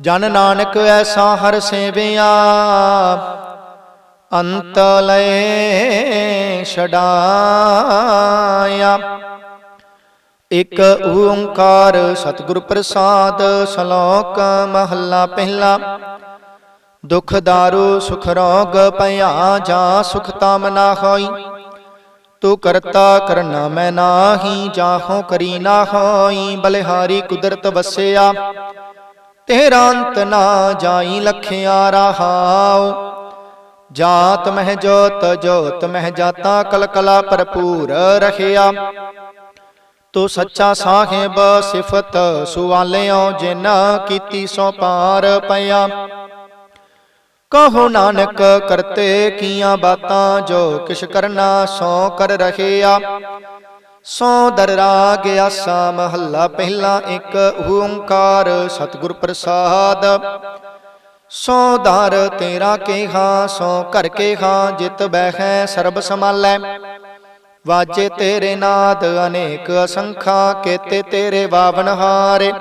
ਜਨ ਨਾਨਕ ਐਸਾ ਹਰ ਸੇਵਿਆ, ਅੰਤ ਲਏ ਛਡਾਇਆ। ਇਕ ਓੰਕਾਰ ਸਤਿਗੁਰ ਪ੍ਰਸਾਦ ਸ਼ਲੋਕ ਮਹੱਲਾ ਪਹਿਲਾ, ਦੁਖ ਦਾਰੂ ਸੁਖ ਰੋਗ ਭਇਆ ਜਾ ਸੁਖ ਤਮ ਨਾ ਹੋਈ। ਤੂੰ ਕਰਤਾ ਕਰਨਾ ਮੈਂ ਨਾਹੀ, ਜਾਹੋ ਕਰੀ ਨਾ ਹੋਈ, ਬਲਿਹਾਰੀ ਕੁਦਰਤ ਵਸਿਆ। ਤੇਰਾ ਅੰਤ ਨਾ ਜਾਈ ਲਖਿਆ ਰਹਾਉ। ਜਾਤ ਮਹਿ ਜੋਤ ਜੋਤ ਮਹਿ ਜਾਤਾ ਕਲ ਕਲਾ ਭਰਪੂਰ ਰਖਿਆ ਤੂੰ ਸੱਚਾ ਸਾਹਿਬ ਸਿਫਤ ਸੁਆਲਿਓ, ਜਿਨ ਕੀਤੀ ਸੋ ਪਾਰ ਪਿਆ। ਕਹੋ ਨਾਨਕ, ਕਰਤੇ ਕੀਆਂ ਬਾਤਾਂ, ਜੋ ਕਿਛ ਕਰਨਾ ਸੋ ਕਰ ਰਹਿਆ। ਸੋ ਦਰ ਰਾਗ ਆਸਾ ਮਹੱਲਾ ਪਹਿਲਾ ਇੱਕ ਓੰਕਾਰ ਸਤਿਗੁਰ ਪ੍ਰਸਾਦ। ਸੋ ਦਰ ਤੇਰਾ ਕੇਹਾ, ਸੋ ਘਰ ਕੇਹਾ, ਜਿਤ ਬਹਿ ਸਰਬ ਸਮਾਲੈ ਵਾਜੇ ਤੇਰੇ ਨਾਦ ਅਨੇਕ ਅਸੰਖਾ, ਕੇਤੇ ਤੇਰੇ ਵਾਵਨ ਹਾਰੇ।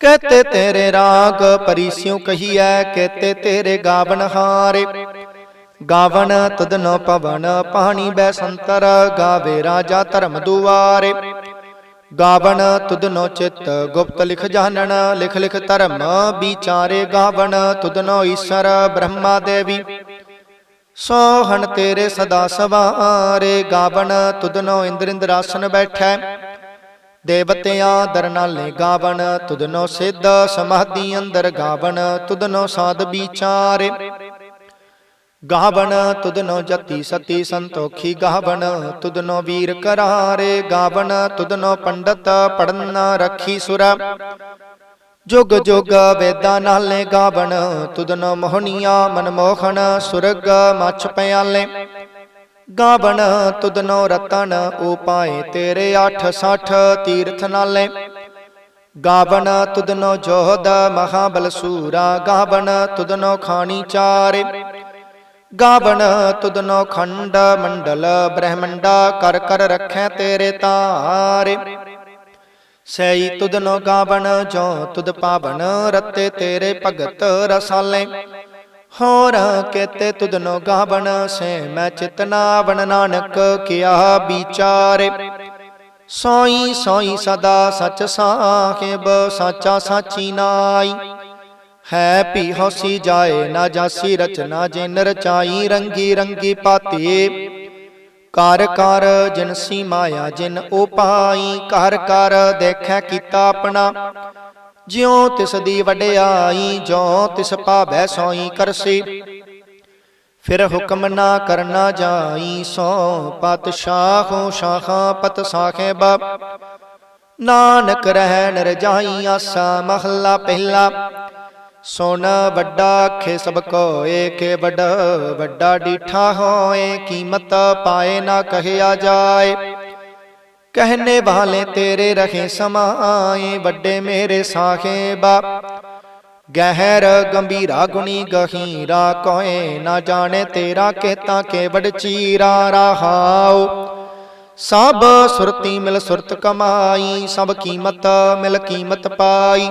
ਕਹਤੇ ਤੇਰੇ ਰਾਗ ਪਰਿਸ਼ਿਉ ਕਹੀਐ ਕਹਤੇ ਤੇਰੇ ਗਾਵਨ ਹਾਰੇ। ਗਾਵਨ ਤਦਨ ਪਵਨ, ਪਾਣੀ ਬੈ ਸੰਤਰ, ਗਾਵੇ ਰਾਜਾ ਧਰਮ ਦੁਆਰੇ। ਗਾਵਨ ਤੁਧਨੋ ਚਿਤ, ਗੁਪਤ ਲਿਖ ਜਾਣਨ, ਲਿਖ ਲਿਖ ਧਰਮ ਵਿਚਾਰੇ ਗਾਵਨ ਤੁਧਨੋ ਈਸ਼ਰ ਬ੍ਰਹਮਾ ਦੇਵੀ। ਸੋਹਣ ਤੇਰੇ ਸਦਾ ਸਵਾਰੇ ਗਾਵਨ ਤੁਧਨੋ ਇੰਦਰ ਇੰਦਰਾਸਨ ਬੈਠੈ। ਦੇਵਤਿਆਂ ਦਰ ਨਾਲੇ ਗਾਵਨ ਤੁਧਨੋ ਸਿੱਧ, ਸਮਾਧੀ ਅੰਦਰ ਗਾਵਨ ਤੁਧਨੋ ਸਾਧ ਵਿਚਾਰੇ। ਗਾਵਣ ਤੁਧਨੋ ਜਤੀ ਸਤੀ ਸੰਤੋਖੀ ਗਾਵਣ ਤੁਧਨੋ ਵੀਰ ਕਰਾਰੇ ਗਾਵਣ ਤੁਧਨੋ ਪੰਡਤ ਪੜਨ ਰੱਖੀ ਸੁਰ। ਜੁਗ ਜੁਗ ਵੇਦਾਂ ਨਾਲੇ ਗਾਵਣ ਤੁਧਨੋ ਮੋਹਨੀਆਂ ਮਨਮੋਹਣ ਸੁਰਗ ਮਛ ਪਿਆਲੇ। ਗਾਵਣ ਤੁਧਨੋ ਰਤਨ ਉਪਾਏ ਤੇਰੇ 860 ਤੀਰਥ ਨਾਲੇ। ਗਾਵਣ ਤੁਧਨੋ ਜੋਧ ਮਹਾਬਲ ਸੂਰਾ ਗਾਵਣ ਤੁਧਨੋ ਖਾਣੀ ਚਾਰੇ। ਗਾਵਣ ਤੁਧਨੋ ਖੰਡ ਮੰਡਲ ਬ੍ਰਹਮੰਡਾ ਕਰ ਕਰ ਰੱਖੈ ਤੇਰੇ ਤਾਰੇ। ਸਈ ਤੁਧਨੋ ਗਾਵਣ ਜੋ ਤੁਧ ਪਾਵਨ ਰਤੇ ਤੇਰੇ ਭਗਤ ਰਸਾਲੇ। ਹੋਰ ਕੇਤੇ ਤੁਧਨੋ ਗਾਵਣ ਸੇ ਮੈਂ ਚਿਤਨਾ ਨਾਨਕ ਕਿਆ ਵਿਚਾਰੇ। ਸੋਈ ਸੋਈ ਸਦਾ ਸਚ ਸਾਹਿਬ ਸਾਚਾ ਸਾਚੀ ਨਾਈ। ਹੈ ਭੀ ਹੌਸੀ ਜਾਏ ਨਾ ਜਾਸੀ ਰਚਨਾ ਜਿਨ ਰਚਾਈ ਰੰਗੀ ਰੰਗੀ ਪਾਤੀ। ਕਰ ਕਰ ਜਿਨਸੀ ਮਾਇਆ ਜਿਨ ਉਪਾਈ ਕਰ ਕਰ ਦੇਖੈ ਕੀਤਾ ਆਪਣਾ। ਜਿਉ ਤਿਸ ਦੀ ਵਡਿਆਈ ਜੋ ਤਿਸ ਭਾਵੈ ਸੋਈ ਕਰਸੀ। ਫਿਰ ਹੁਕਮ ਨਾ ਕਰਨਾ ਜਾਈ ਸੋ ਪਤਸ਼ਾਹੋ ਸ਼ਾਖਾ ਪਤ ਸਾਖੇਬ। ਨਾਨਕ ਰਹਿ ਨਰਜਾਈ ਆਸਾ ਮਹੱਲਾ ਪਹਿਲਾ। ਸੋਨ ਵੱਡਾ ਖੇ ਸਭ ਕੋਏ ਕੇ ਵੱਡ, ਵੱਡਾ ਡੀਠਾ ਹੋਏ, ਕੀਮਤ ਪਾਏ ਨਾ ਕਹਿਆ ਜਾਏ। ਕਹਿਨੇ ਵਾਲੇ ਤੇਰੇ ਰਖੇ ਸਮਾਏ, ਵੱਡੇ ਮੇਰੇ ਸਾਖੇਬਾ ਗਹਿਰ ਗੰਭੀਰਾ ਗੁਣੀ ਗਹੀਰਾ, ਕੋਏ ਨਾ ਜਾਣੇ ਤੇਰਾ ਕੇਤਾ ਕੇਵੜ ਚੀਰਾ ਰਹਾਉ। ਸਭ ਸੁਰਤੀ ਮਿਲ ਸੁਰਤ ਕਮਾਈ, ਸਭ ਕੀਮਤ ਮਿਲ ਕੀਮਤ ਪਾਈ।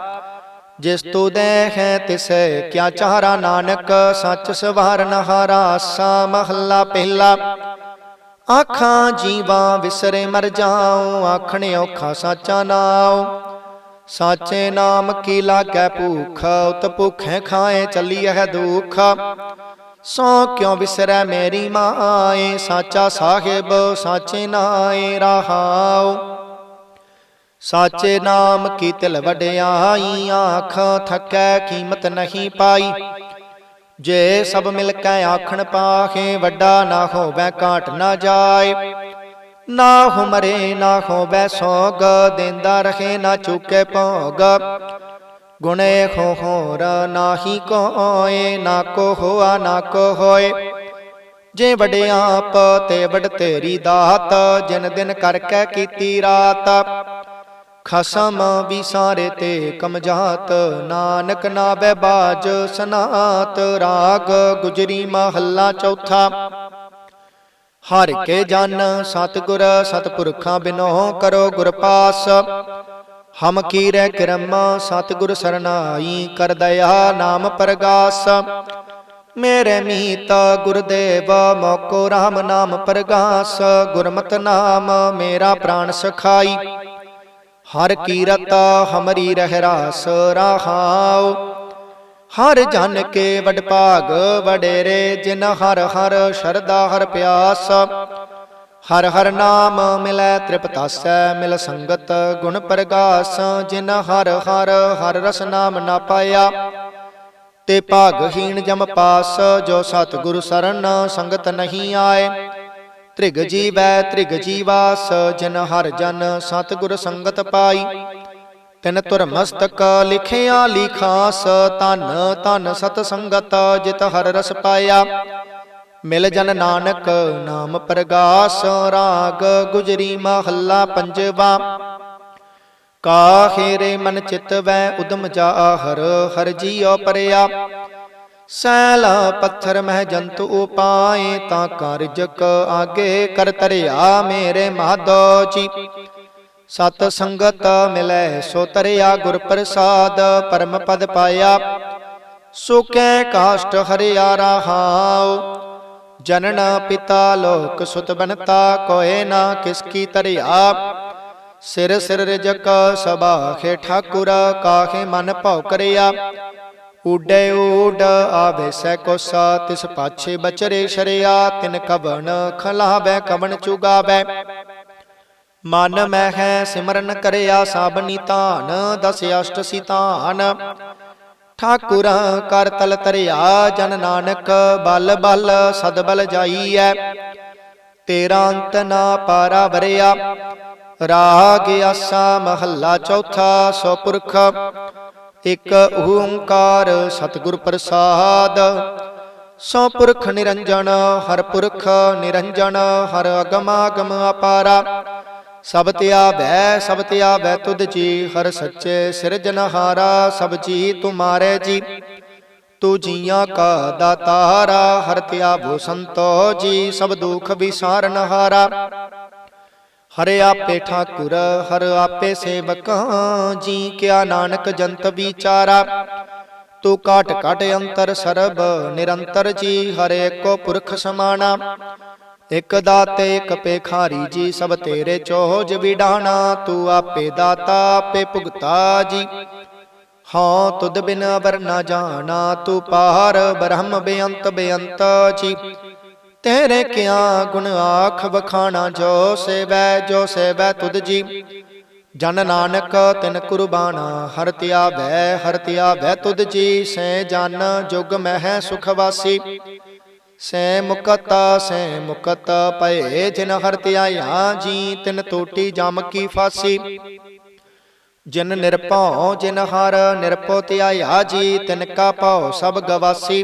ਜਿਸ ਤੂ ਦੇਹੈ ਤਿਸੈ, ਕਿਆ ਚਾਰਾ ਨਾਨਕ, ਸੱਚ ਸਵਾਰਨ ਹਾਰਾ ਸਾ ਮਹੱਲਾ ਪਹਿਲਾ। ਆਖਾਂ ਜੀਵਾਂ ਵਿਸਰੇ ਮਰ ਜਾਉ, ਆਖਣੇ ਔਖਾ ਸਾਚਾ ਨਾਉ। ਸਾਚੇ ਨਾਮ ਕੀ ਲਾਗੈ ਭੂਖ, ਉਤ ਭੁਖੈ ਖਾਏ ਚੱਲੀ ਹੈ ਦੁਖ। ਸੋ ਕਿਉ ਵਿਸਰੈ ਮੇਰੀ ਮਾਏ, ਸਾਚਾ ਸਾਹਿਬ, ਸਾਚੇ ਨਾਏ ਰਹਾਉ। ਸਾਚੇ ਨਾਮ ਕੀ ਤਿਲ ਵਡਿਆਈ ਆਖ ਥਕੈ ਕੀਮਤ ਨਹੀਂ ਪਾਈ। ਜੇ ਸਭ ਮਿਲ ਕੇ ਆਖਣ ਪਾਹੇ ਵੱਡਾ ਨਾ ਹੋਵੇ ਕਾਟ ਨਾ ਜਾਏ ਨਾ ਹੋ ਮਰੇ ਨਾ ਹੋਵੇ ਸੋਗ ਦੇਂਦਾ ਰਹੇ ਨਾ ਚੁਕੇ ਭੋਗ। ਗੁਣੇ ਹੋ ਹੋਰ ਨਾਹੀ ਕੋਏ ਨਾ ਕੋ ਹੋਆ ਨਾ ਕੋ ਹੋਏ। ਜੇ ਵਡਿਆਪ ਤੇ ਵਡ ਤੇਰੀ ਦਾਤ ਜਿਨ ਦਿਨ ਕਰਕੇ ਕੀਤੀ ਰਾਤ। ਖਸਮ ਵੀ ਸਾਰੇ ਤੇ ਕਮਜਾਤ। ਨਾਨਕ ਨਾਵੇ ਬਾਜ ਸਨਾਤ, ਰਾਗ ਗੁਜਰੀ ਮਹੱਲਾ ਚੌਥਾ। ਹਰ ਕੇ ਜਨ ਸਤਿਗੁਰ ਸਤਿਪੁਰਖਾਂ ਬਿਨੋ ਕਰੋ ਗੁਰ ਪਾਸ ਹਮ ਕੀਰੈ ਕਰਮ ਸਤਿਗੁਰ ਸਰਨਾਈ ਕਰ ਦਇਆ ਨਾਮ ਪ੍ਰਗਾਸ। ਮੇਰੇ ਮੀਤ ਗੁਰਦੇਵ ਮੋਕੋ RAM ਨਾਮ ਪ੍ਰਗਾਸ। ਗੁਰਮਤ ਨਾਮ ਮੇਰਾ ਪ੍ਰਾਣ ਸਖਾਈ। ਹਰ ਕੀਰਤ ਹਮਰੀ ਰਹਿ ਰਾਸ ਰਹਾਉ। ਹਰ ਜਨ ਕੇ ਵਡ ਭਾਗ ਵਡੇਰੇ, ਜਿਨ ਹਰ ਹਰ ਸ਼ਰਦਾ ਹਰ ਪਿਆਸ। ਹਰ ਹਰ ਨਾਮ ਮਿਲੈ ਤ੍ਰਿਪਤਾਸੈ, ਮਿਲ ਸੰਗਤ ਗੁਣ ਪ੍ਰਗਾਸ। ਜਿਨ ਹਰ ਹਰ ਹਰ ਰਸ ਨਾਮ ਨਾ ਪਾਇਆ, ਤੇ ਭਾਗਹੀਣ ਜਮ ਪਾਸ। ਜੋ ਸਤਿਗੁਰ ਸਰਨ ਸੰਗਤ ਨਹੀਂ ਆਏ ਤ੍ਰਿਗ ਜੀਵੈ ਤ੍ਰਿਗ ਜੀਵਾਸ ਜਿਨ ਹਰ ਜਨ ਸਤਿਗੁਰ ਸੰਗਤ ਪਾਈ। ਤਿਨ ਤੁਰ ਮਸਤਕ ਲਿਖਿਆ ਲਿਖਾਸ ਧਨ ਧਨ ਸਤ ਸੰਗਤ ਜਿਤ ਹਰ ਰਸ ਪਾਇਆ। ਮਿਲ ਜਨ ਨਾਨਕ ਨਾਮ ਪ੍ਰਗਾਸ ਰਾਗ ਗੁਜਰੀ ਮਹੱਲਾ ਪੰਜਵਾ। ਕਾਹੇ ਰੇ ਮਨ ਚਿਤ ਵੈ ਉਦਮ ਜਾਹਰ ਹਰ ਜੀਉ ਪਰਿਆ। ਸੈਲ ਪੱਥਰ ਮਹਿ ਜੰਤੂ ਉਪਾਏ ਤਾਂ ਕਾਰਜਕ ਆਗੇ ਕਰ ਤਰਿਆ ਮੇਰੇ ਮਾਧੋ ਜੀ ਸਤ ਸੰਗਤ ਮਿਲੈ ਸੋ ਤਰਿਆ ਗੁਰ ਪ੍ਰਸਾਦ ਪਰਮ ਪਦ ਪਾਇਆ। ਸੁਕੈ ਕਾਸ਼ਟ ਹਰਿਆ ਰਹਾਉ, ਜਨਨ ਪਿਤਾ ਲੋਕ ਸੁਤ ਬਨਤਾ ਕੋਏ ਨਾ ਕਿਸ ਕੀ ਤਰਿਆ ਸਿਰ ਸਿਰ ਰਜਕ ਸਬਾਖੇ ਠਾਕੁਰ, ਕਾਹੇ ਮਨ ਭਉ ਕਰਿਆ। ਉਡੇ ਊਡ ਆਵੇ ਸੈ ਕੋਸਾ ਤਿਸ ਪਾਛੇ ਬਚਰੇ ਸ਼ਰਿਆ, ਤਿਨ ਕਵਣ ਖਲਾਵੇ, ਕਵਣ ਚੁਗਾਵੇ। ਮਨ ਮੈਂ ਹੈ ਸਿਮਰਨ ਕਰਿਆ, ਸਾਬਨੀ ਧਾਨ, ਦਸ ਅਸ਼ਟ ਸਿਤਾਨ ਠਾਕੁਰ ਕਰ ਤਲ ਤਰਿਆ, ਜਨ ਨਾਨਕ ਬਲ ਬਲ, ਸਦ ਬਲ ਜਾਈਐ। ਤੇਰਾ ਅੰਤ ਨਾ ਪਾਰਾ ਵਰਿਆ, ਰਾਗ ਆਸਾ ਮਹੱਲਾ ਚੌਥਾ ਸੋ ਪੁਰਖ। ਇਕ ਓੰਕਾਰ ਸਤਿਗੁਰ ਪ੍ਰਸਾਦ। ਸੋ ਪੁਰਖ ਨਿਰੰਜਨ, ਹਰ ਪੁਰਖ ਨਿਰੰਜਨ, ਹਰ ਅਗਮਾਗਮ ਅਪਾਰਾ। ਸਭ ਧਿਆਵੈ ਸਭ ਧਿਆਵੈ ਤੁਧ ਜੀ, ਹਰ ਸੱਚੇ ਸਿਰਜਨਹਾਰਾ ਸਭ ਜੀ ਤੁਮਾਰੇ ਜੀ। ਤੂ ਜੀਆਂ ਕਾ ਦਾਤਾਰਾ, ਹਰ ਧਿਆਵੋ ਸੰਤੋ ਜੀ, ਸਭ ਦੁਖ ਵਿਸਾਰਨਹਾਰਾ ਹਰਿ ਆਪੇ ਠਾਕੁਰ, ਹਰ ਆਪੇ ਸੇਵਕਾਂ, ਜੀ ਕਿਆ ਨਾਨਕ ਜੰਤ ਵਿਚਾਰਾ। ਤੂੰ ਕਾਟ ਕਾਟ ਅੰਤਰ ਸਰਬ, ਨਿਰੰਤਰ ਜੀ ਹਰੇ ਕੋ ਪੁਰਖ ਸਮਾਣਾ। ਇਕ ਦਾਤੇ, ਇਕ ਪੇਖਾਰੀ ਜੀ, ਸਭ ਤੇਰੇ ਚੋਜ ਵਿਡਾਣਾ। ਤੂੰ ਆਪੇ ਦਾਤਾ, ਆਪੇ ਭੁਗਤਾ ਜੀ। ਹਾਂ, ਤੁਧ ਬਿਨ ਅਵਰ ਨਾ ਜਾਣਾ। ਤੂੰ ਪਾਰ ਬ੍ਰਹਮ ਬੇਅੰਤ ਬੇਅੰਤ ਜੀ। ਤੇਰੇ ਕਿਆ ਗੁਣ ਆਖ ਵਖਾਣਾ, ਜੋ ਸੇਵੈ ਜੋ ਸੇਵੈ ਤੁਧ ਜੀ। ਜਨ ਨਾਨਕ ਤਿਨ ਕੁਰਬਾਨਾ, ਹਰ ਧਿਆਵੈ ਹਰ ਧਿਆਵੈ ਤੁਧ ਜੀ। ਸੈ ਜਨ ਜੁਗ ਮਹਿ ਸੁਖ ਵਾਸੀ। ਸੈ ਮੁਕਤ ਸੈ ਮੁਕਤ ਪਏ ਜਿਨ ਹਰ ਧਿਆਇਆ, ਜੀ ਤਿਨ ਟੋਟੀ ਜਮ ਕੀ ਫਾਸੀ। ਜਿਨ ਨਿਰਭਉ, ਜਿਨ ਹਰ ਨਿਰਭਉ ਧਿਆਇਆ, ਜੀ ਤਿਨ ਕਾ ਭਉ ਸਭ ਗਵਾਸੀ।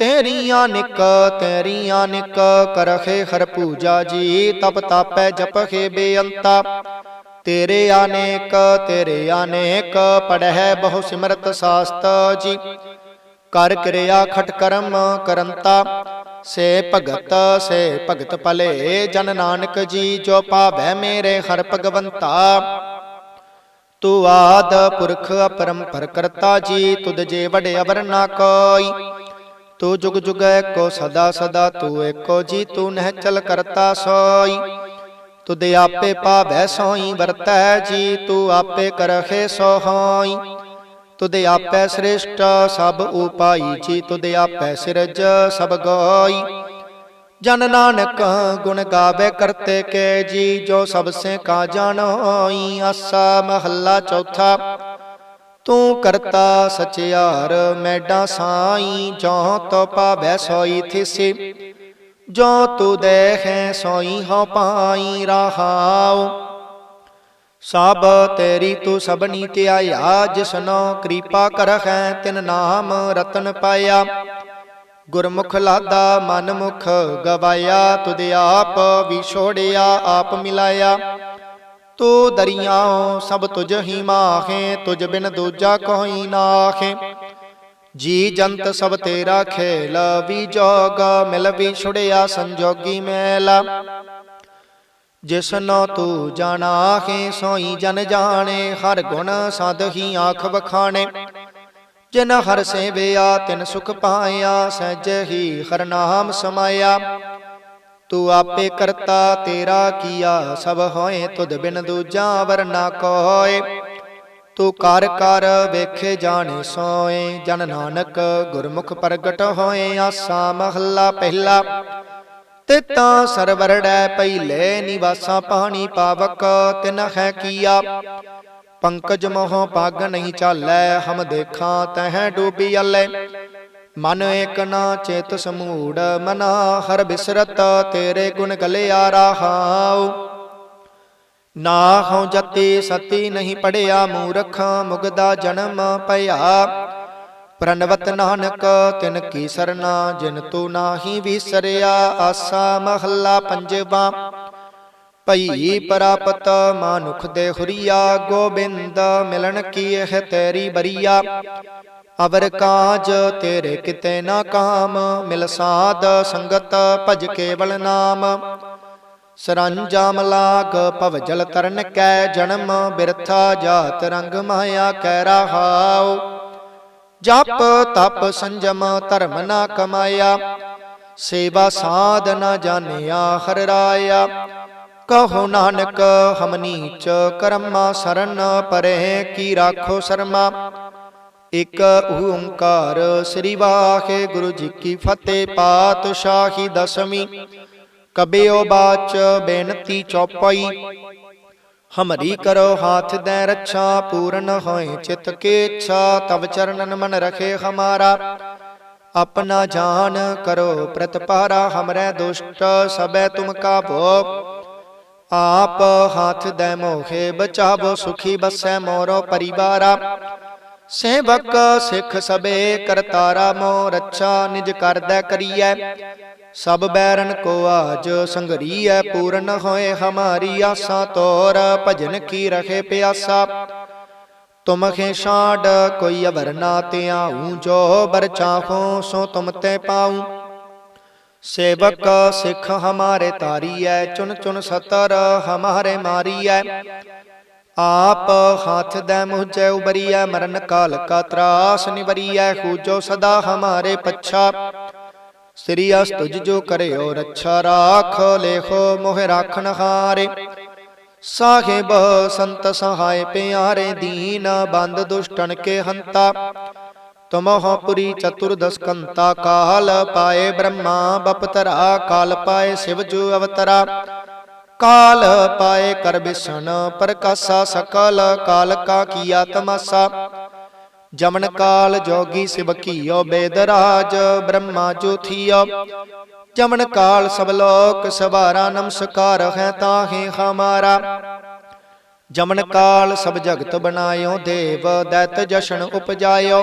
ਤੇਰੀ ਅਨੇਕ ਤੇਰੀ ਅਨੇਕ ਕਰਖੇ ਹਰ ਪੂਜਾ ਜੀ, ਤਪ ਤਾਪੈ ਜਪਖੇ ਬੇਅੰਤਾ। ਤੇਰੇ ਅਨੇਕ ਤੇਰੇ ਅਨੇਕ ਪੜਹਿ ਬਹੁ ਸਿਮਰਤ ਸਾਸਤ ਜੀ। ਕਰ ਕਿਰਿਆ ਖਟ ਕਰਮ ਕਰੰਤਾ, ਸੇ ਭਗਤ ਸੇ ਭਗਤ ਭਲੇ, ਜਨ ਨਾਨਕ ਜੀ, ਜੋ ਪਾਵੈ ਮੇਰੇ ਹਰ ਭਗਵੰਤਾ। ਤੂੰ ਆਦ ਪੁਰਖ ਅਪਰੰਪਰ ਕਰਤਾ ਜੀ, ਤੁਧ ਜੇ ਵਡੇ ਅਵਰ ਨਾ ਕੋਈ। ਤੂੰ ਜੁਗ ਜੁਗ ਏਕੋ ਸਦਾ ਸਦਾ ਤੂੰ ਏਕੋ ਜੀ, ਤੂੰ ਨਹਿ ਚਲ ਕਰਤਾ ਸੋਈ। ਤੁਧ ਆਪੇ ਪਾਵੈ ਸੋਈ, ਵਰਤੈ ਜੀ, ਤੂੰ ਆਪੇ ਕਰਖੇ ਸੋ ਹੋਈ। ਤੁਧ ਆਪੇ ਸ੍ਰਿਸ਼ਟ, ਸਭ ਉਪਾਈ ਜੀ, ਤੁਧ ਆਪੇ ਸਿਰਜ, ਸਭ ਗੋਈ। ਜਨ ਨਾਨਕ ਗੁਣ ਗਾਵੇ ਕਰਤੇ ਕੇ ਜੀ, ਜੋ ਸਭ ਸੇ ਕਾ ਜਾਣੋਈ। ਆਸਾ ਮਹੱਲਾ ਚੌਥਾ ਤੂੰ ਕਰਤਾ ਸਚਿਆਰ, ਮੈਡਾ ਸਾਈ ਜੋ ਤੋ ਪਾਵੈ ਸੋਈ ਥਿਸੀ। ਜੋ ਤੂ ਦੇਖੈ ਸੋਈ ਹੋ ਪਾਈ ਰਹਾਉ। ਸਭ ਤੇਰੀ ਤੂੰ ਸਭਨੀ ਧਿਆਇਆ, ਜਿਸਨੋ ਕਿਰਪਾ ਕਰਖੈ ਤਿਨ ਨਾਮ ਰਤਨ ਪਾਇਆ। ਗੁਰਮੁਖ ਲਾਦਾ ਮਨ ਮੁਖ ਗਵਾਇਆ, ਤੁਧ ਆਪ ਵਿਛੋੜਿਆ ਆਪ ਮਿਲਾਇਆ। ਤੂੰ ਦਰਿਆਓ ਸਭ ਤੁਝ ਹੀ ਮਾਹੇ ਤੁਝ ਬਿਨ ਦੂਜਾ ਕੋਈ ਨਾਹੇ ਜੀ ਜੰਤ ਸਭ ਤੇਰਾ ਖੇਲ, ਵੀ ਜੋਗ ਮਿਲ, ਵੀ ਛੁੜਿਆ ਸੰਜੋਗੀ ਮੇਲਾ। ਜਿਸਨੋ ਤੂੰ ਜਾਣਾਹੇ ਸੋਈ ਜਨ ਜਾਣੇ, ਹਰ ਗੁਣ ਸਦ ਹੀ ਆਖ ਵਖਾਣੇ। ਜਿਨ ਹਰ ਸੇਵਿਆ, ਤਿਨ ਸੁਖ ਪਾਇਆ, ਸਹਿਜ ਹੀ ਹਰ ਨਾਮ ਸਮਾਇਆ। ਤੂੰ ਆਪੇ ਕਰਤਾ ਤੇਰਾ ਕੀਆ ਸਭ ਹੋਏ ਤੁਧ ਬਿਨ ਦੂਜਾ ਵਰਨਾ ਕੋਏ ਤੂੰ ਕਰ ਕਰ ਵੇਖੇ ਜਾਣੇ ਸੋਏ ਜਨ ਨਾਨਕ ਗੁਰਮੁਖ ਪ੍ਰਗਟ ਹੋਏ ਆਸਾ ਮਹੱਲਾ ਪਹਿਲਾ ਤਿਤਾ ਸਰਵਰੜੈ ਪਹਿਲੇ ਨਿਵਾਸਾ ਪਾਣੀ ਪਾਵਕ ਤਿਨ ਹੈ ਕੀਆ ਪੰਕਜ ਮੋਹ ਪੱਗ ਨਹੀਂ ਚਾਲੈ ਹਮ ਦੇਖਾਂ ਤਹਿ ਡੂਬੀ ਅਲੇ ਮਨ ਏਕ ਨਾ ਚੇਤ ਸਮੂੜ, ਮਨਾ ਹਰ ਬਿਸਰਤ ਤੇਰੇ ਗੁਣ ਗਲਿਆ ਰਹਾਉ। ਨਾ ਹਉ ਜਤੀ ਸਤੀ ਨਹੀਂ ਪੜਿਆ ਮੂਰਖ, ਮੁਗਦਾ ਜਨਮ ਭਇਆ। ਪ੍ਰਣਵਤ ਨਾਨਕ, ਤਿਨ ਕੀ ਸਰਨਾ, ਜਿਨ ਤੂੰ ਨਾਹੀ ਵਿਸਰਿਆ, ਆਸਾ ਮਹੱਲਾ ਪੰਜਵਾ। ਭਈ ਪ੍ਰਾਪਤ ਮਾਨੁਖ ਦੇ ਹੁਰੀਆ ਗੋਬਿੰਦ, ਮਿਲਣ ਕੀ ਇਹ ਤੇਰੀ ਬਰੀਆ। ਅਵਰ ਕਾਜ ਤੇਰੇ ਕਿਤੇ ਨਾ ਕਾਮ, ਮਿਲ ਸਾਧ ਸੰਗਤ ਭਜ ਕੇਵਲ ਨਾਮ। ਸਰੰਜਾਮ ਲਾਗ ਭਵ ਜਲ ਤਰਨ ਕੈ ਜਨਮ, ਬਿਰਥਾ ਜਾਤ ਰੰਗ ਮਾਇਆ ਕੈ ਰਹਾਉ। ਜਪ ਤਪ ਸੰਜਮ ਧਰਮ ਨਾ ਕਮਾਇਆ, ਸੇਵਾ ਸਾਧ ਨਾ ਜਾਣਿਆ ਹਰ ਰਾਇਆ। ਕਹੋ ਨਾਨਕ, ਹਮ ਨੀਚ ਕਰਮਾ ਸਰਨ ਪਰੇ ਕੀ ਰਾਖੋ ਸਰਮਾ। ਇਕ ਓੰਕਾਰ ਸ੍ਰੀ ਵਾਖੇ ਜੀ ਕੀ ਫਤਿਹ, ਪਾਤਸ਼ਾਹੀ ਦਸਵੀਂ। ਕਬਿਓ ਬਾਚ ਬੇਨਤੀ ਚੌਪਈ। ਹਮਰੀ ਕਰੋ ਹਾਥ ਦੇ ਰੱਛਾ, ਪੂਰਨ ਹੋਏ ਚਿਤ ਕੇ ਇੱਛਾ, ਤਵ ਚਰਨਨ ਮਨ ਰਖੇ ਹਮਾਰਾ। ਆਪਣਾ ਜਾਨ ਕਰੋ ਪ੍ਰਤਪਾਰਾ, ਹਮਰੇ ਦੁਸ਼ਟ ਸਬੈ ਤੁਮ ਕਾ ਭੋ ਆਪ ਹਾਥ ਦੈ ਮੋਖੇ ਬਚਾਵੋ ਸੁਖੀ, ਬਸੈ ਮੋਰੋ ਪਰਿਵਾਰਾ। ਸੇਵਕ ਸਿੱਖ ਸਬੇ ਕਰਤਾਰਾ ਮੋ ਰੱਛਾ ਨਿਜ ਕਰਦਾ ਕਰੀਐ। ਸਭ ਬੈਰਨ ਕੋ ਆਜ ਸੰਗਰੀਐ, ਪੂਰਨ ਹੋਏ ਹਮਾਰੀ ਆਸਾ ਤੋਰ, ਭਜਨ ਕੀ ਰਖੇ ਪਿਆਸਾ। ਤੁਮ ਖੇ ਛਾੜ, ਕੋਈ ਅਵਰ ਨਾ ਤਿਆਉ ਜੋ ਬਰ ਚਾਹੋ ਸੋ ਤੁਮ ਤੇ ਪਾਉ। ਸੇਵਕ ਸਿੱਖ ਹਮਾਰੇ ਤਾਰੀਐ ਚੁਨ ਚੁਨ ਸਤਰ ਹਮਾਰੇ ਮਾਰੀਐ। ਆਪ ਹੱਥ ਦੈ ਮੁਝੇ ਉਬਰੀਐ, ਮਰਨ ਕਾਲ ਕਾ ਤਰਾਸ ਨਿਵਰੀਐ, ਖੂਜੋ ਸਦਾ ਹਮਾਰੇ ਪੱਛਾ। ਸ੍ਰੀ ਅਸ ਤੁਜ ਜੋ ਕਰਿਓ ਰੱਛਾ ਰਾਖ, ਲੇਖੋ ਮੋਹ ਰਾਖਣ ਹਾਰੇ। ਸਾਹਿਬ ਸੰਤ ਸਹਾਇ ਪਿਆਰੇ, ਦੀਨ ਬੰਦ ਦੁਸ਼ਟਨ ਕੇ ਹੰਤਾ। ਤਮੋਹ ਪੁਰੀ ਚਤੁਰਦਸ ਕੰਤਾ ਕਾਲ ਪਾਏ ਬ੍ਰਹਮਾ ਬਪਤਰਾ, ਕਾਲ ਪਾਏ ਸਿਵ ਜੂ ਅਵਤਰਾ। ਕਾਲ ਪਾਏ ਕਰ ਬਿਸਣ ਪ੍ਰਕਾਸ਼ਾ ਸਕਲ, ਕਾਲ ਕਾ ਕੀਆ ਤਮਾਸਾ ਜਮਨ ਕਾਲ ਜੋਗੀ ਸਿਵ ਕੀਓ ਬੇਦਰਾਜ, ਬ੍ਰਹਮਾ ਜੋਥੀਓ ਜਮਨ ਕਾਲ ਸਭ ਲੋਕ ਸਵਾਰਾ, ਨਮਸਕਾਰ ਹੈ ਤਾਹੇ ਹਮਾਰਾ। ਜਮਨ ਕਾਲ ਸਭ ਜਗਤ ਬਣਾਇਓ, ਦੇਵ ਦੈਤ ਜਸ਼ਨ ਉਪਜਾਇਓ।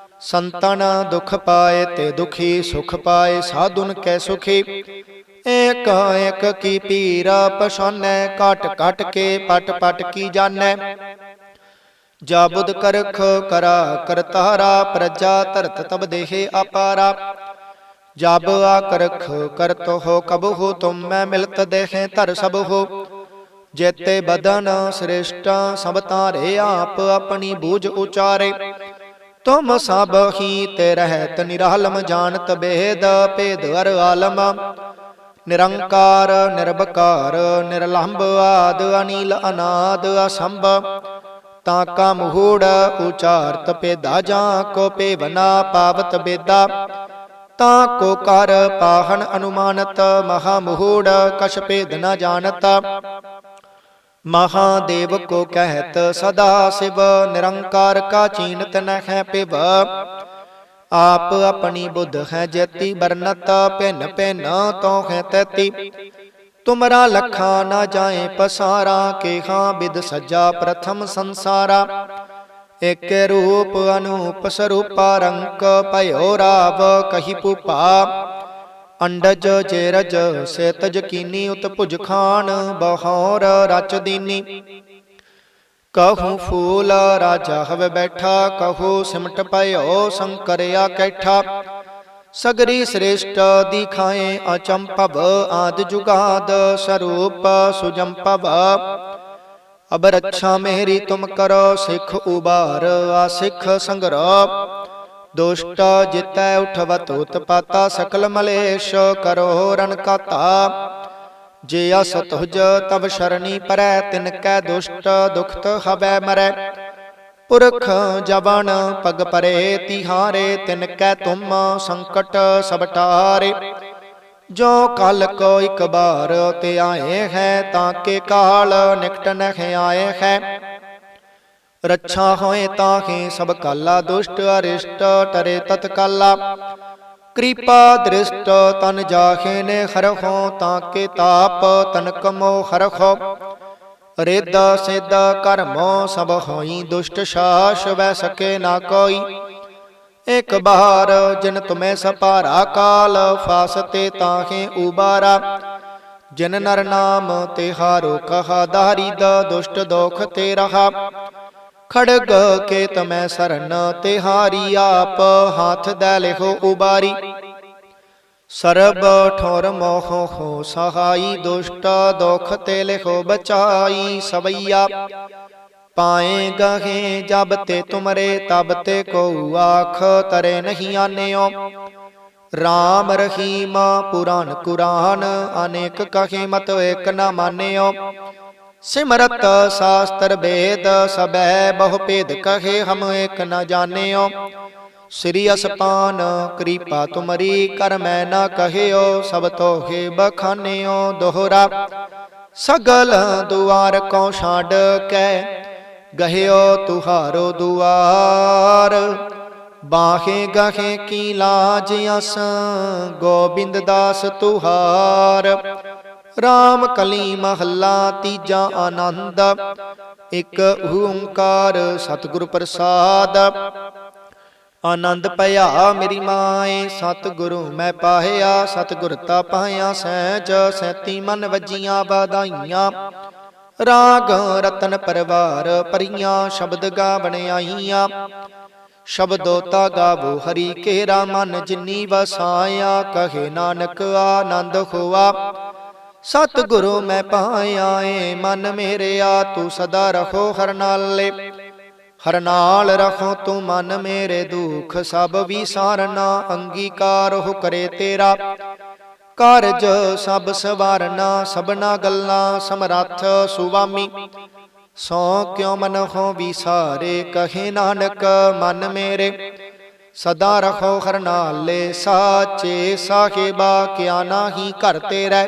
ਸੰਤਨ ਦੁਖ ਪਾਏ ਤੇ ਦੁਖੀ ਸੁਖ ਪਾਏ, ਸਾਧੁਨ ਕੈ ਸੁਖੀ। ਏਕ ਏਕ ਕੀ ਪੀਰ ਪਛਾਨੈ ਕਟ ਕਟ ਕੇ ਪਟ ਪਟ ਕੀ ਜਾਣੈ। ਜਾਬੁਦ ਕਰਖ ਕਰਾ ਕਰਤਾਰਾ ਪ੍ਰਜਾ ਧਰਤ ਤਬ ਦੇਹੇ ਅਪਾਰਾ। ਜਬ ਆਕਰਖ ਕਰਤ ਹੋ, ਕਬ ਹੋ ਤੁਮ ਮੈਂ ਮਿਲਤ ਦੇਹੇ ਧਰ ਸਭ ਹੋ। ਜੇਤੇ ਬਦਨ ਸ੍ਰੇਸ਼ਟ ਸਭ ਤਾਰੇ, ਆਪ ਆਪਣੀ ਬੂਝ ਉਚਾਰੇ। ਤੁਮ ਸਭ ਹੀ ਤੇ ਰਹਿਤ ਨਿਰਾਲਮ ਜਾਣਤ ਬੇਦ, ਭੇਦ ਅਰ ਆਲਮ। ਨਿਰੰਕਾਰ ਨਿਰਭਕਾਰ ਨਿਰਲੰਭ ਆਦ, ਅਨੀਲ ਅਨਾਦ ਅਸੰਭ। ਤਾਂ ਕਾ ਮਹੂੜ ਉਚਾਰਤ ਪੇਦਾ ਜਾਂ ਕੋ ਪੇਵਨਾ ਪਾਵਤ ਬੇਦਾ। ਤਾਂ ਕੋ ਕਰ ਪਾਹਨ ਅਨੁਮਾਨਤ ਮਹਾ ਮਹੂੜ ਕਛ ਭੇਦ ਨਾ ਜਾਣਤ। ਮਹਾਦੇਵ ਕੋ ਕਹਿਤ, ਸਦਾ ਸਿਵ ਨਿਰੰਕਾਰ ਕਾ ਚੀਨਤ ਨ ਹੈ ਪਿਵ। ਆਪ ਆਪਣੀ ਬੁੱਧ ਹੈ ਜਤੀ ਬਰਨਤ ਭਿੰਨ ਭਿੰਨ ਤੋ ਹੈ ਤਤੀ। ਤੁਮਰਾ ਲਖਾ ਨਾ ਜਾਏ ਪਸਾਰਾ, ਕੇਹਾ ਬਿਦ ਸੱਜਾ ਪ੍ਰਥਮ ਸੰਸਾਰਾ। ਇਕ ਰੂਪ ਅਨੂਪ ਸਰੂਪਾ ਰੰਕ ਭਇਓ ਰਾਵ ਕਹੀ ਪੁਪਾ ਅੰਡਜ ਚੇਰਜ, ਸੇਤਜ ਕੀਨੀ ਉਤ ਭੁਜ ਖਾਨ, ਬਹੌਰ ਰਚ ਦੀਨੀ। ਕਹੂੰ ਫੂਲ ਰਾਜਾ ਹਵੇ ਬੈਠਾ, ਕਹੂ ਸਿਮਟ ਪਇਓ ਸੰਕਰਿਆ ਕੈਠਾ। ਸਗਰੀ ਸ੍ਰੇਸ਼ਟ ਦਿਖਾਏ ਅਚੰਪਵ ਆਦ ਜੁਗਾਦ ਸਰੂਪ ਸੁਜੰਪਵ ਅਬ ਰੱਛਾ ਮੇਰੀ ਤੁਮ ਕਰੋ, ਸਿੱਖ ਉਬਾਰ ਆ ਸਿੱਖ ਸੰਗਰੋ। ਦੁਸ਼ਟ ਜਿਤੈ ਉਠਵਤ ਉਤਪਾਤਾ ਸਕਲ ਮਲੇਸ਼ ਕਰੋ ਰਨ ਕਾਤਾ। ਜੇ ਅਸ ਤੁਜ ਤਬ ਸ਼ਰਣੀ ਪਰੈ, ਤਿਨ ਕੈ ਦੁਸ਼ਟ ਦੁਖਤ ਹਵੈ ਮਰੈ। ਪੁਰਖ ਜਵਨ ਪਗ ਪਰੇ, ਤਿਹਾਰੇ ਤਿਨ ਕੈ ਤੁਮ ਸੰਕਟ ਸਭ ਟਾਰੇ। ਜੋ ਕਲ ਕੋ ਇਕ ਬਾਰ ਤੇ ਆਏ ਹੈ, ਤਾਂ ਕੇ ਕਾਲ ਨਿਕਟ ਨਹਿ ਆਏ ਹੈ। ਰੱਛਾ ਹੋਏ ਤਾਹੇ ਸਭ ਕਾਲਾ ਦੁਸ਼ਟ ਅਰਿਸ਼ਟ, ਟਰੇ ਤਤਕਾਲਾ ਕਿਰਪਾ ਦ੍ਰਿਸ਼ਟ ਤਨ ਜਾਹੇ ਨੇ ਹਰਖੋ ਤਾਂ ਕੇ ਤਾਪ, ਤਨ ਕਮੋ ਹਰਖੋ। ਰਿੱਧ ਸਿੱਧ ਕਰਮੋ ਸਭ ਹੋਈ ਦੁਸ਼ਟ ਸ਼ਾਸ, ਵੈ ਸਕੇ ਨਾ ਕੋਈ। ਇਕ ਬਾਰ ਜਿਨ ਤੁਮੇ ਸਪਾਰਾ ਕਾਲ ਫਾਸਤੇ ਤਾਹੇ ਉਬਾਰਾ। ਜਿਨ ਨਰ ਨਾਮ ਤੇ ਹਾਰੋ ਕਹਾ ਧਾਰੀ ਦ ਦੁਸ਼ਟ ਦੋਖ ਤੇ ਰਹਾ। ਖੜਗ ਕੇ ਤਮੈ ਸਰਨ ਤੇ ਹਾਰੀ ਆਪ, ਹਾਥ ਦੇ ਲਿਖੋ ਉਬਾਰੀ। ਸਰਬ ਠੋਰ ਮੋਹ ਹੋ ਸਹਾਈ, ਦੁਸ਼ਟ ਦੁਖ ਤੇ ਲਿਖੋ ਬਚਾਈ ਸਵਈਆ। ਪਾਏ ਗਹੇ ਜਬ ਤੇ ਤੁਮਰੇ, ਤਬ ਤੇ ਕੋ ਆਖ ਤਰੇ ਨਹੀਂ ਆਨਿਓ। ਰਾਮ ਰਹੀਮ ਪੁਰਾਨ ਕੁਰਾਨ, ਅਨੇਕ ਕਹੇ ਮਤ ਇਕ ਨ ਮਾਨਿਓ। ਸਿਮਰਤ ਸਾਸਤਰ ਵੇਦ ਸਬੈ ਬਹੁ ਭੇਦ ਕਹੇ ਹਮ ਇਕ ਨ ਜਾਣਿਓ। ਸ੍ਰੀ ਅਸਪਾਨ ਕਿਰਪਾ ਤੁਮਰੀ ਕਰ ਮੈਂ ਨਾ ਕਹਿਓ, ਸਭ ਤੋਹੇ ਬਖਾਨਿਓ ਦੋਹਰਾ। ਸਗਲ ਦੁਆਰ ਕੋ ਛਾੜ ਕੇ, ਗਹਿਓ ਤੁਹਾਰੋ ਦੁਆਰ। ਬਾਹੇ ਗਹੇ ਕੀ ਲਾਜ ਅਸ, ਗੋਬਿੰਦ ਦਾਸ ਤੁਹਾਰ। RAM ਕਲੀ ਮਹੱਲਾ ਤੀਜਾ ਆਨੰਦ। ਇੱਕ ਓੰਕਾਰ ਸਤਿਗੁਰ ਪ੍ਰਸਾਦ। ਆਨੰਦ ਪਿਆ ਮੇਰੀ ਮਾਏ, ਸਤਿਗੁਰੂ ਮੈਂ ਪਾਹਿਆ, ਸਤਿਗੁਰ ਤਾ ਪਾਇਆ ਸਹਿਜ ਸੈਤੀ ਮਨ ਵਜੀਆਂ ਬਾਧਾਈਆਂ ਰਾਗ ਰਤਨ ਪਰਵਾਰ ਪਰੀਆਂ ਸ਼ਬਦ ਗਾ ਬਣਾਈਆਂ ਸ਼ਬਦੋ ਤਾ ਗਾਵੋ ਹਰੀ ਕੇਰਾ ਮਨ ਜਿਨੀ ਵਸਾਇਆ, ਕਹੇ ਨਾਨਕ ਆਨੰਦ ਹੋਆ ਸਤਿਗੁਰੂ ਮੈਂ ਪਾਇਆ ਏ ਮਨ ਮੇਰਿਆ ਤੂੰ ਸਦਾ ਰਖੋ ਹਰ ਨਾਲੇ। ਹਰ ਨਾਲ ਰਖੋ ਤੂੰ ਮਨ ਮੇਰੇ ਦੁਖ, ਸਭ ਵਿਸਾਰਨਾ ਅੰਗੀਕਾਰ ਹੋ ਕਰੇ ਤੇਰਾ। ਕਾਰਜ ਸਭ ਸਵਾਰਨਾ, ਸਭਨਾ ਗੱਲਾਂ ਸਮਰੱਥ ਸੁਵਾਮੀ ਸੋ ਕਿਉ ਮਨ ਹੋ ਵਿਸਾਰੇ, ਕਹੇ ਨਾਨਕ ਮਨ ਮੇਰੇ। ਸਦਾ ਰਖੋ ਹਰ ਨਾਲੇ, ਸਾਚੇ ਸਾਹਿਬਾ, ਕਿਆ ਨਾਹੀ ਘਰ ਤੇਰਾ।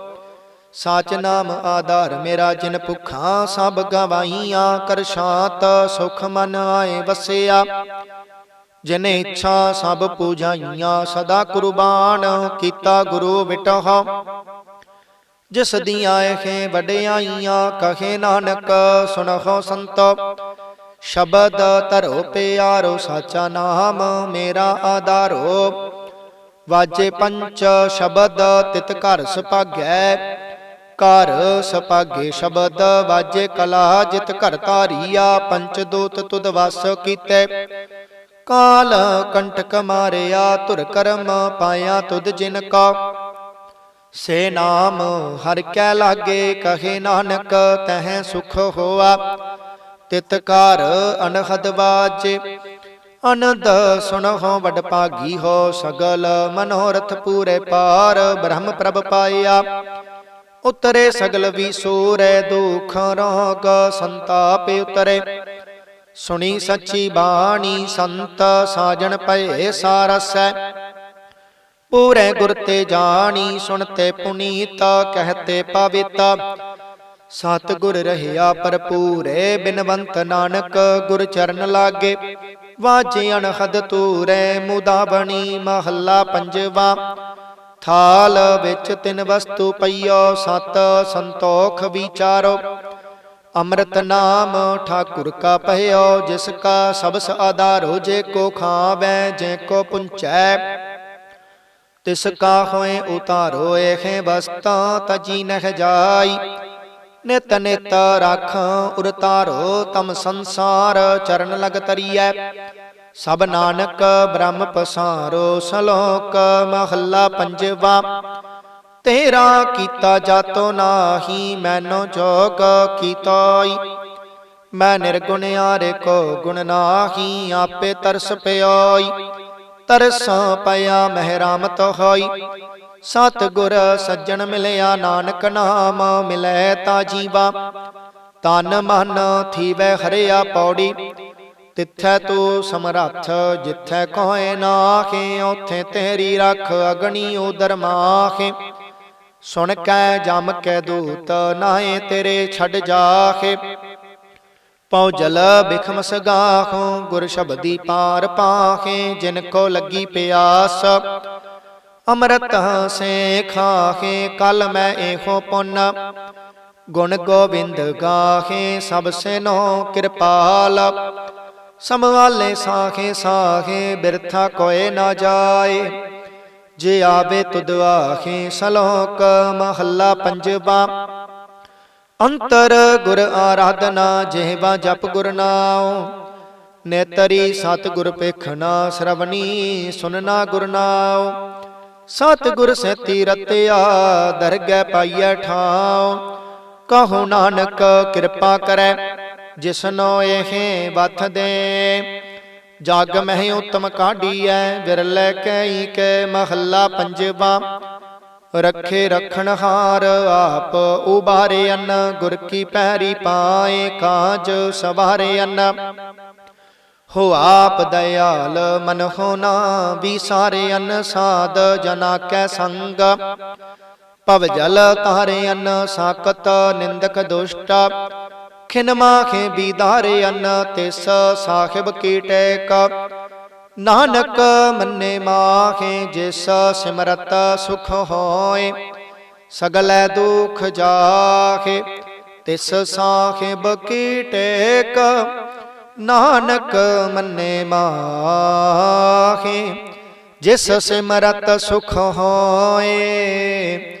ਸਾਚ ਨਾਮ ਆਧਾਰ ਮੇਰਾ ਜਿਨ ਭੁਖਾਂ ਸਭ ਗਵਾਈਆਂ ਕਰ ਸ਼ਾਂਤ ਸੁਖ ਮਨ ਆਏ ਵਸਿਆ। ਜਿਨੇ ਇੱਛਾ ਸਭ ਪੂਜਾਈਆਂ, ਸਦਾ ਕੁਰਬਾਨ ਕੀਤਾ ਗੁਰੂ ਵਿਟਹ ਜਿਸ ਦੀਆਂ ਇਹ ਵਡਿਆਈਆਂ, ਕਹੇ ਨਾਨਕ ਸੁਣਹੁ ਸੰਤੋ। ਸ਼ਬਦ ਧਰੋ ਪਿਆਰੋ, ਸਾਚਾ ਨਾਮ ਮੇਰਾ ਆਧਾਰੋ। ਵਾਜੇ ਪੰਚ ਸ਼ਬਦ ਤਿਤ ਘਰ ਸੁਭਾਗੈ ਘਰ ਸੁਭਾਗੇ ਸ਼ਬਦ ਵਾਜੇ ਕਲਾ ਜਿਤ ਘਰ ਧਾਰੀਆ, ਪੰਚ ਦੂਤ ਤੁਧ ਵਸ ਕੀਤੇ। ਕਾਲ ਕੰਟਕ ਮਾਰਿਆ, ਧੁਰ ਕਰਮ ਪਾਇਆ ਤੁਧ ਜਿਨ ਕਾ। ਸੇ ਨਾਮ ਹਰ ਕੈ ਲਾਗੇ, ਕਹੇ ਨਾਨਕ ਤਹਿ ਸੁਖ ਹੋਆ। ਤਿਤ ਘਰ ਅਨਹਦ ਬਾਜੇ ਅਨੰਦ ਸੁਣਹੁ ਵਡ ਭਾਗੀ ਹੋ, ਸਗਲ ਮਨੋਰਥ ਪੂਰੇ ਪਾਰ ਬ੍ਰਹਮ ਪ੍ਰਭ ਪਾਇਆ। ਉਤਰੇ ਸਗਲ ਵੀ ਸੂਰੈ ਦੁਖ ਰੋਗ ਸੰਤਾਪ ਉਤਰੇ। ਸੁਣੀ ਸੱਚੀ ਬਾਣੀ ਸੰਤ ਸਾਜਣ ਪਏ ਸਾਰਸੈ। ਪੂਰੇ ਗੁਰ ਤੇ ਜਾਣੀ ਸੁਣਤੇ ਪੁਨੀਤ ਕਹਤੇ ਪਵਿੱਤ। ਸਤ ਗੁਰ ਰਹਿਆ ਭਰਪੂਰੇ ਬਿਨਵੰਤ ਨਾਨਕ ਗੁਰ ਚਰਨ ਲਾਗੇ। ਵਾਜੇ ਅਣਹਦ ਤੂਰੇ ਮੁਦਾ ਬਣੀ ਮਹੱਲਾ ਪੰਜਵਾ। ਥਾਲ ਵਿੱਚ ਤਿੰਨ ਵਸਤੂ ਪਈਓ, ਸਤ ਸੰਤੋਖ ਵਿਚਾਰੋ। ਅੰਮ੍ਰਿਤ ਨਾਮ ਠਾਕੁਰ ਕਾ ਪਹਿਓ, ਜਿਸ ਕਾ ਸਬਸ ਆਧਾਰੋ, ਜੇ ਕੋ ਖਾਵੈ, ਜੇ ਕੋ ਪੁੰਚੈ। ਤਿਸ ਕਾ ਹੋਏ ਉਤਾਰੋ ਇਹੇ ਵਸਤਾਂ ਤਜੀ ਨਹਿ ਜਾਈ। ਨਿਤ ਨਿਤ ਰਾਖ ਉਰਤਾਰੋ, ਤਮ ਸੰਸਾਰ ਚਰਨ ਲਗ ਤਰੀਐ। ਸਭ ਨਾਨਕ ਬ੍ਰਹਮ ਪਸਾਰੋ ਸ਼ਲੋਕ ਮਹੱਲਾ ਪੰਜਵਾ। ਤੇਰਾ ਕੀਤਾ ਜਾਤੋ ਨਾਹੀ, ਮੈਨੋ ਜੋਗ ਕੀਤਾਈ। ਮੈਂ ਨਿਰਗੁਣ ਆਰੇ ਕੋ ਗੁਣ ਨਾਹੀ, ਆਪੇ ਤਰਸ ਪਿਆਈ ਤਰਸ ਪਿਆ ਮਹਿਰਾਮਤ ਹੋਈ। ਸਤ ਗੁਰ ਸੱਜਣ ਮਿਲਿਆ, ਨਾਨਕ ਨਾਮ ਮਿਲੈ ਤਾ ਜੀਵਾ। ਤਨ ਮਨ ਥੀਵੈ ਹਰਿਆ ਪੌੜੀ। ਤਿੱਥੈ ਤੂੰ ਸਮਰੱਥ, ਜਿੱਥੈ ਕੋਏ ਨਾਖੇ, ਉਥੇ ਤੇਰੀ ਰੱਖ ਅਗਣੀ ਉਦਰ ਮਾਖੇ। ਸੁਣ ਕੈ ਜਮ ਕੈ ਦੂਤ ਨਾਏ ਤੇਰੇ ਛੱਡ ਜਾਖੇ। ਪਉ ਜਲ ਬਿਖਮ ਸਗਾਖੋ, ਗੁਰ ਸ਼ਬਦੀ ਪਾਰ ਪਾਖੇ, ਜਿਨ ਕੋ ਲੱਗੀ ਪਿਆਸ। ਅੰਮ੍ਰਿਤ ਸੇ ਖਾਖੇ ਕਲ ਮੈਂ ਇਹੋ ਪੁੰਨ। ਗੁਣ ਗੋਬਿੰਦ ਗਾਖੇ, ਸਭ ਸੇ ਨੋ ਕਿਰਪਾਲ। ਸਮਵਾਲੇ ਸਾਖੇ ਸਾਖੇ ਬਿਰਥਾ ਕੋਏ ਨਾ ਜਾਏ। ਜੇ ਆਵੇ ਤੁਧ ਆਖੇ ਸਲੋਕ ਮਹੱਲਾ ਪੰਜਵਾ। ਅੰਤਰ ਗੁਰ ਆਰਾਧਨਾ ਜਿਹਵਾ ਜਪ ਗੁਰ ਨਾਉ। ਨੇਤਰੀ ਸਤ ਗੁਰ ਪੇਖਣਾ ਸ਼ਰਵਣੀ ਸੁਨਣਾ ਗੁਰ ਨਾਉ। ਸਤ ਗੁਰ ਸੇਤੀ ਰਤਿਆ ਦਰਗਹਿ ਪਾਈਐ ਠਾਉ। ਕਹੋ ਨਾਨਕ ਕਿਰਪਾ ਕਰੈ। ਜਿਸਨੋ ਇਹ ਬਥ ਦੇ। ਜਗ ਮਹਿ ਉਤਮ ਕਾਢੀਐ, ਵਿਰਲੇ ਕਈ ਕੈ ਮਹੱਲਾ ਪੰਜਵਾ। ਰੱਖੇ ਰਖਣ ਹਾਰ ਆਪ ਉਬਾਰੇ ਅੰਨ ਗੁਰ ਕੀ ਪੈਰੀ ਪਾਏ ਕਾਜ ਸਵਾਰੇ ਅੰਨ ਹੋ ਆਪ ਦਇਆਲ ਮਨ ਹੋਨਾ ਵੀ ਸਾਰੇ ਅੰਨ ਸਾਧ ਜਨਾ ਕੈ ਸੰਗ। ਭਵ ਜਲ ਤਾਰੇ ਅੰਨ ਸਾਕਤ ਨਿੰਦਕ ਦੁਸ਼ਟ। ਖਿਨ ਮਾਖੇ ਬੀਦਾਰੇ ਅੰਨ ਤਿਸ ਸਾਹਿਬ ਕੀ ਟੇਕ। ਨਾਨਕ ਮੰਨੇ ਮਾਖੇ ਜਿਸ ਸਿਮਰਤ ਸੁਖ ਹੋਏ। ਸਗਲੇ ਦੁਖ ਜਾਖੇ ਤਿਸ ਸਾਹਿਬ ਕੀ ਟੇਕ। ਨਾਨਕ ਮੰਨੇ ਮਾਖੇ ਜਿਸ ਸਿਮਰਤ ਸੁਖ ਹੋਏ।